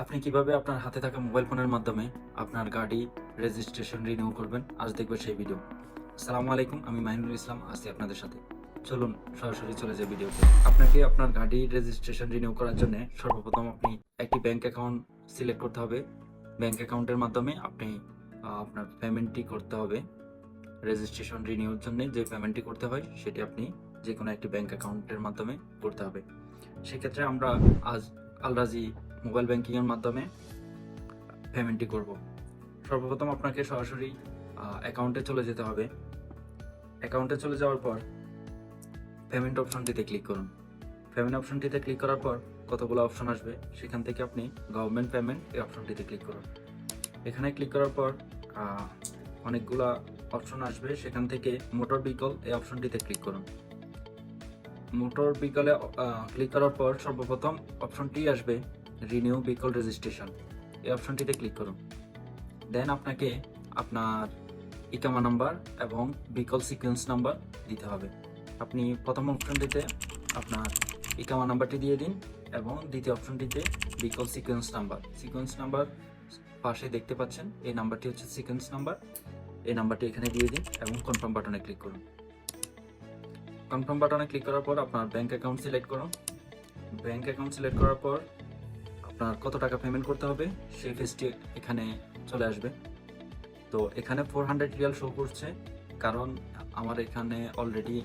আপনি কীভাবে আপনার হাতে থাকা মোবাইল ফোনের মাধ্যমে আপনার গাড়ি রেজিস্ট্রেশন রিনিউ করবেন? আজ দেখবেন সেই ভিডিও আসসালামু আলাইকুম, আমি মাহিনুল ইসলাম আছি আপনাদের সাথে। চলুন, সরাসরি চলে যাই ভিডিওতে আপনাকে আপনার গাড়ি রেজিস্ট্রেশন রিনিউ করার জন্য সর্বপ্রথম আপনি একটি ব্যাংক অ্যাকাউন্ট সিলেক্ট করতে হবে। ব্যাংক অ্যাকাউন্টের মাধ্যমে আপনি আপনার পেমেন্টটি করতে হবে। রেজিস্ট্রেশন রিনিউর জন্য যে পেমেন্টটি করতে হয়, সেটি আপনি যে কোনো একটি ব্যাংক অ্যাকাউন্টের মাধ্যমে করতে হবে। সেক্ষেত্রে আমরা আজ আলরাজি মোবাইল ব্যাংকিং এর মাধ্যমে পেমেন্টটি করব। সর্বপ্রথম আপনাকে সরাসরি অ্যাকাউন্টে চলে যেতে হবে। অ্যাকাউন্টে চলে যাওয়ার পর পেমেন্ট অপশনটিতে ক্লিক করুন। পেমেন্ট অপশনটিতে ক্লিক করার পর কতগুলো অপশন আসবে, সেখান থেকে আপনি গভর্নমেন্ট পেমেন্ট এই অপশনটিতে ক্লিক করুন। এখানে ক্লিক করার পর অনেকগুলা অপশন আসবে, সেখান থেকে মোটর ভেহিকল এই অপশনটিতে ক্লিক করুন। মোটর ভেহিকলে ক্লিক করার পর সর্বপ্রথম অপশনটি আসবে রিনিউ ভেহিকল রেজিস্ট্রেশন এই অপশনটিতে ক্লিক করুন। দেন আপনাকে আপনার ইকামা নাম্বার এবং ভেহিকল সিকোয়েন্স নাম্বার দিতে হবে। আপনি প্রথম অপশনটিতে আপনার ইকামা নাম্বারটি দিয়ে দিন এবং দ্বিতীয় অপশনটিতে vehicle sequence number sequence number পাশে দেখতে পাচ্ছেন, এই নাম্বারটি হচ্ছে সিকোয়েন্স নাম্বার এই নাম্বারটি এখানে দিয়ে দিন এবং কনফার্ম বাটনে ক্লিক করুন। কনফার্ম বাটনে ক্লিক করার পর আপনার ব্যাঙ্ক অ্যাকাউন্ট সিলেক্ট করুন। ব্যাঙ্ক অ্যাকাউন্ট সিলেক্ট করার পর আপনার কত টাকা পেমেন্ট করতে হবে, সেই ফেসটি এখানে চলে আসবে। তো এখানে ফোর হান্ড্রেড রিয়াল শো করছে, কারণ আমার এখানে অলরেডি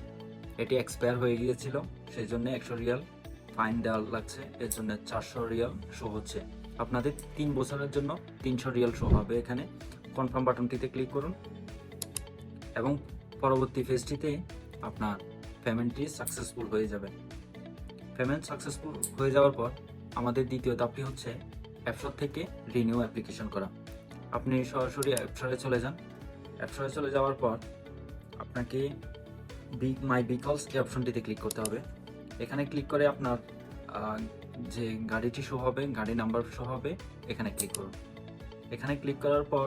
এটি এক্সপায়ার হয়ে গিয়েছিল, সেই জন্য একশো রিয়াল ফাইন দেওয়া লাগছে, এর জন্য চারশো রিয়াল শো হচ্ছে। আপনাদের তিন বছরের জন্য তিনশো রিয়াল শো হবে এখানে। কনফার্ম বাটনটিতে ক্লিক করুন এবং পরবর্তী ফেজটিতে আপনার পেমেন্টটি সাকসেসফুল হয়ে যাবে। পেমেন্ট সাকসেসফুল হয়ে যাওয়ার পর আমাদের দ্বিতীয় ধাপটি হচ্ছে অ্যাপসর থেকে রিনিউ অ্যাপ্লিকেশন করা। আপনি সরাসরি অ্যাপসরে চলে যান। অ্যাপসরে চলে যাওয়ার পর আপনাকে বিগ মাই বিকলস এই অপশনটিতে ক্লিক করতে হবে। এখানে ক্লিক করে আপনার যে গাড়িটি শো হবে, গাড়ি নাম্বার শো হবে, এখানে ক্লিক করুন। এখানে ক্লিক করার পর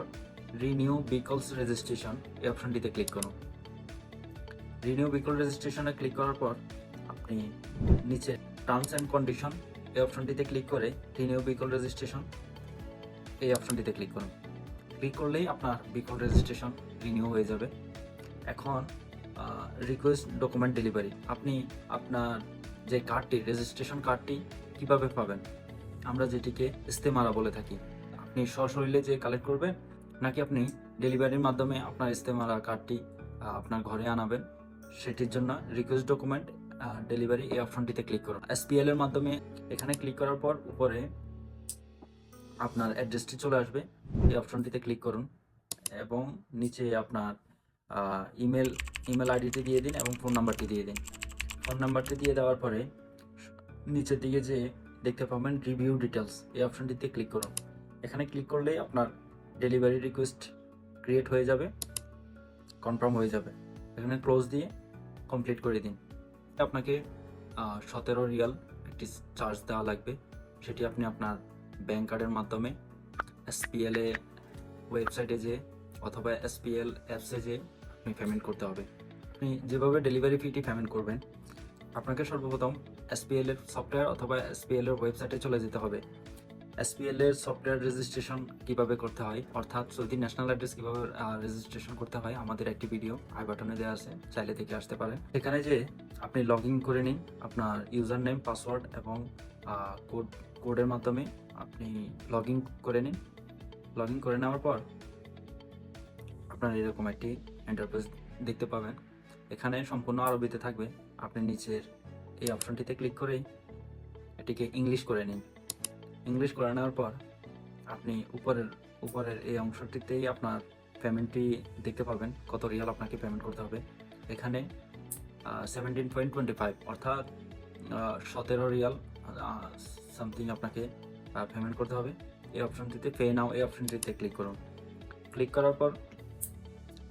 রিনিউ বিকলস রেজিস্ট্রেশন এই অপশনটিতে ক্লিক করুন। রিনিউ বিকল রেজিস্ট্রেশনে ক্লিক করার পর আপনি নিচে টার্মস অ্যান্ড কন্ডিশন এই অপশনটিতে ক্লিক করে রিনিউ বিকল রেজিস্ট্রেশন এই অপশনটিতে ক্লিক করুন। ক্লিক করলেই আপনার বিকল রেজিস্ট্রেশন রিনিউ হয়ে যাবে। এখন রিকোয়েস্ট ডকুমেন্ট ডেলিভারি আপনি আপনার যে কার্ডটি রেজিস্ট্রেশন কার্ডটি কীভাবে পাবেন? আমরা যেটিকে ইস্তেমারা বলে থাকি। আপনি সশরীরে যে কালেক্ট করবেন, নাকি আপনি ডেলিভারির মাধ্যমে আপনার ইস্তেমারা কার্ডটি আপনার ঘরে আনাবেন? সেটির জন্য রিকোয়েস্ট ডকুমেন্ট ডেলিভারি এই অপশনটিতে ক্লিক করুন। এসপিএল এর মাধ্যমে এখানে ক্লিক করার পর উপরে আপনার অ্যাড্রেসটি চলে আসবে। এই অপশনটিতে ক্লিক করুন এবং নিচে আপনার ইমেল ইমেল আইডিটি দিয়ে দিন এবং ফোন নাম্বারটি দিয়ে দিন। ফোন নাম্বারটি দিয়ে দেওয়ার পরে নিচের দিকে যে দেখতে পাবেন রিভিউ ডিটেলস এই অপশনটিতে ক্লিক করুন। এখানে ক্লিক করলেই আপনার ডেলিভারি রিকোয়েস্ট ক্রিয়েট হয়ে যাবে কনফার্ম হয়ে যাবে। এখানে ক্লোজ দিয়ে কমপ্লিট করে দিন। আপনাকে সতেরো রিয়াল একটি চার্জ দেওয়া লাগবে। সেটি আপনি আপনার ব্যাঙ্ক কার্ডের মাধ্যমে এসপিএল এ ওয়েবসাইটে যে অথবা এসপিএল অ্যাপসে যে আপনি পেমেন্ট করতে হবে। আপনি যেভাবে ডেলিভারি ফিটি পেমেন্ট করবেন, আপনাকে সর্বপ্রথম এসপিএল এর সফটওয়্যার অথবা এসপিএল এর ওয়েবসাইটে চলে যেতে হবে। এসপিএল এর সফটওয়্যার রেজিস্ট্রেশন কীভাবে করতে হয়? অর্থাৎ সৌদি ন্যাশনাল অ্যাড্রেস কীভাবে রেজিস্ট্রেশন করতে হয়? আমাদের একটি ভিডিও আই বাটনে দেওয়া আছে, চাইলে থেকে আসতে পারেন। এখানে যে আপনি লগ ইন করে নিন আপনার ইউজার নেম পাসওয়ার্ড এবং কোড কোডের মাধ্যমে আপনি লগ ইন করে নিন। লগ ইন করে নেওয়ার পর আপনার এরকম একটি এন্টারপ্রাইজ দেখতে পাবেন। এখানে সম্পূর্ণ আরবিতে থাকবে। আপনি নিচের এই অপশনটিতে ক্লিক করেই এটিকে ইংলিশ করে নিন। ইংলিশ করে নেওয়ার পর আপনি উপরের উপরের এই অংশটিতেই আপনার পেমেন্টটি দেখতে পাবেন কত রিয়াল আপনাকে পেমেন্ট করতে হবে। এখানে সেভেন্টিন পয়েন্ট টোয়েন্টি ফাইভ অর্থাৎ সতেরো রিয়াল সামথিং আপনাকে পেমেন্ট করতে হবে। এই অপশনটিতে পে নাও এই অপশনটিতে ক্লিক করুন। ক্লিক করার পর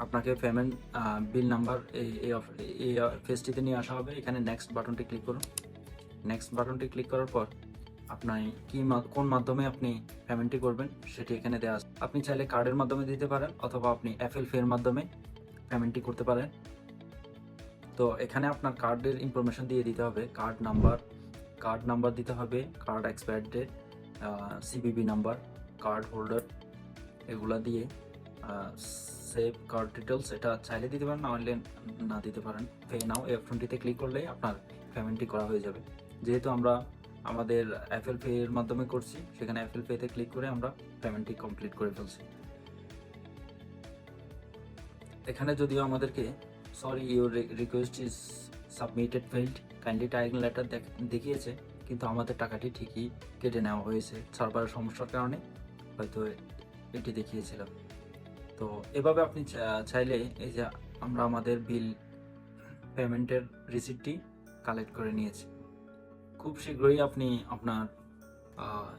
আপনাকে পেমেন্ট বিল নাম্বার এই এই ফেসটিতে নিয়ে আসা হবে। এখানে নেক্সট বাটনটি ক্লিক করুন। নেক্সট বাটনটি ক্লিক করার পর আপনার কি কোন মাধ্যমে আপনি পেমেন্টটি করবেন সেটি এখানে দেওয়া আছে। আপনি চাইলে কার্ডের মাধ্যমে দিতে পারেন অথবা আপনি অ্যাপেল ফের মাধ্যমে পেমেন্টটি করতে পারেন। তো এখানে আপনার কার্ডের ইনফরমেশন দিয়ে দিতে হবে। কার্ড নাম্বার কার্ড নাম্বার দিতে হবে card expire date CVV number card holder এগুলা দিয়ে সেভ কার্ড ডিটেলস এটা চাইলে দিতে পারেন না হলে না দিতে পারেন। পে নাও এফ ক্লিক করলেই আপনার পেমেন্টটি করা হয়ে যাবে। যেহেতু আমরা আমাদের অ্যাপেল পে এর মাধ্যমে করছি। সেখানে অ্যাপেল পেতে ক্লিক করে আমরা পেমেন্টটি কমপ্লিট করে ফেলছি। এখানে যদিও আমাদেরকে sorry your request is submitted failed kindly time later দেখিয়েছে, কিন্তু আমাদের টাকাটি ঠিকই কেটে নেওয়া হয়েছে। সার্ভারের সমস্যার কারণে হয়তো এটি দেখিয়েছিল। তো এভাবে আপনি চাইলে এই যে আমরা আমাদের বিল পেমেন্টের রিসিপ্টটি কালেক্ট করে নিয়েছি। খুব শীঘ্রই আপনি আপনার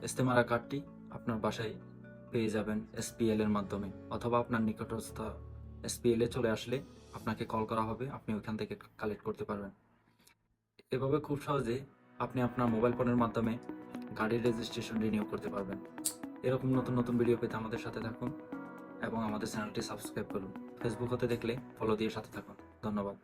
ইস্তেমারা কার্ডটি আপনার বাসায় পেয়ে যাবেন এসপিএল এর মাধ্যমে অথবা আপনার নিকটস্থ এসপিএল এ চলে আসলে আপনাকে কল করা হবে, আপনি ওইখান থেকে কালেক্ট করতে পারবেন। এভাবে খুব সহজে আপনি আপনার মোবাইল ফোনের মাধ্যমে গাড়ির রেজিস্ট্রেশন রিনিউ করতে পারবেন। এরকম নতুন নতুন ভিডিও পেতে আমাদের সাথে থাকুন এবং আমাদের চ্যানেলটি সাবস্ক্রাইব করুন। ফেসবুক হতে দেখলে ফলো দিয়ে সাথে থাকুন। ধন্যবাদ।